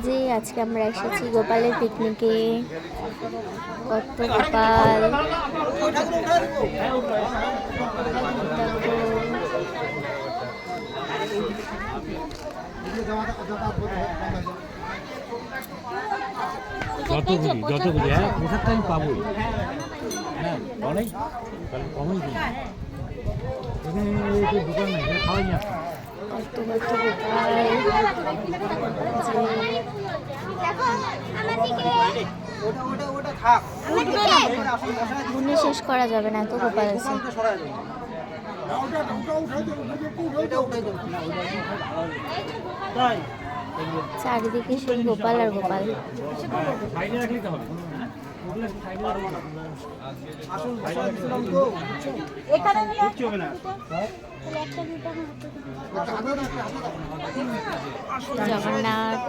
যে আজকে আমরা এসেছি গোপালের পিকনিকে। কত গোপাল। যতগুলি যতগুলি হ্যাঁ? আমি হ্যাঁ অনেক। কমই দোকান কত কত শেষ করা যাবে না এত গোপাল আছে। চারিদিকে সেই গোপাল আর গোপাল। হবে না জগন্নাথ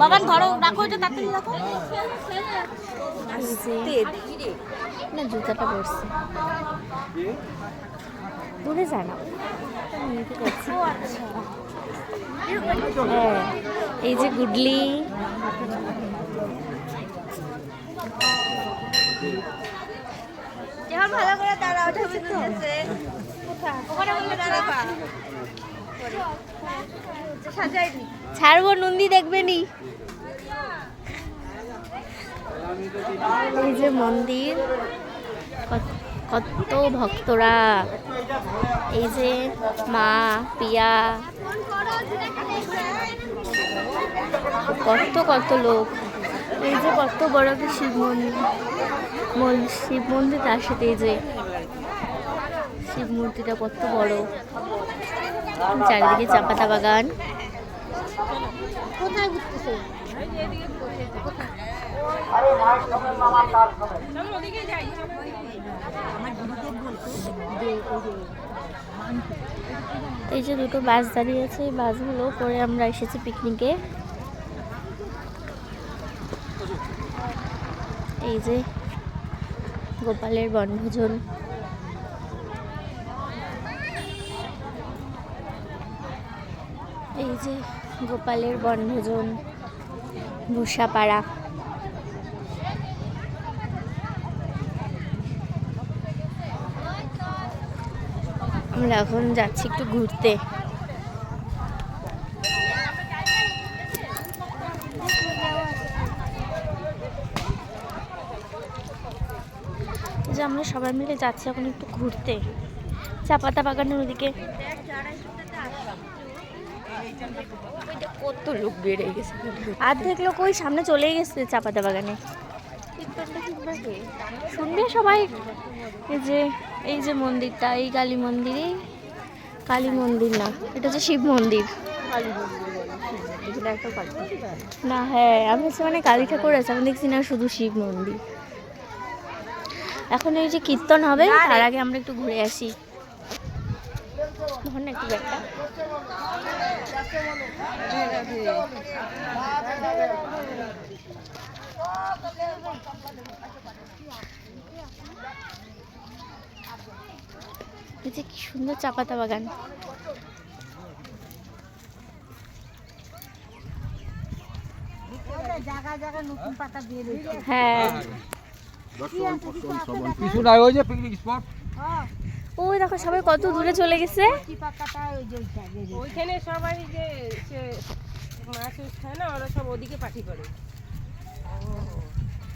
বাবান ধরো রাখো এটা তাড়াতাড়ি রাখো। যে না জুতাটা পড়ছে দূরে যা না হ্যাঁ এই যে গুডলি। ভালো করে দাঁড়াও ছবি তুলতেছে ছাড়বো নন্দী দেখবে নি? এই যে মন্দির। কত- কত ভক্তরা। এই যে মা পিয়া। কত কত লোক? এই যে কত বড় একটা শিব মন্দির। মন- শিব মন্দির তার সাথে এই যে শিব মূর্তিটা কত বড়। চারিদিকে চাপাতা বাগান। কোথায় ঘুরতেছে এই যে দুটো বাস দাঁড়িয়ে আছে, এই বাসগুলো করে আমরা এসেছি পিকনিকে এই যে গোপালের বনভোজন। এই যে গোপালের বনভোজন, ভূষাপাড়া। আমরা এখন যাচ্ছি একটু ঘুরতে। যে আমরা সবাই মিলে যাচ্ছি এখন একটু ঘুরতে। চাপাতা বাগানের ওদিকে। কত লোক বেড়ে গেছে। অর্ধেক লোক ওই সামনে চলেই গেছে চাপাতা বাগানে। শুনবে সবাই এই যে এই যে মন্দিরটা এই কালী মন্দিরে কালী মন্দির না এটা হচ্ছে শিব মন্দির। না হ্যাঁ আমি হচ্ছে মানে কালী ঠাকুর আছে আমি দেখছি না শুধু শিব মন্দির। এখন এই যে কীর্তন হবে তার আগে আমরা একটু ঘুরে আসি। ধর না একটু ব্যাগটা। কি সুন্দর চাপাতা বাগান। জায়গা জায়গা নতুন পাতা দিয়ে দিয়েছে হ্যাঁ। কিছু নাই ওই যে পিকনিক স্পট ওই দেখো সবাই কত দূরে চলে গেছে। কি পাতাটা ওই যে ওইটা দিয়ে দিয়েছে। ওইখানে সবাই যে মাছ খায় না ওরা সব ওদিকে পাঠি করে।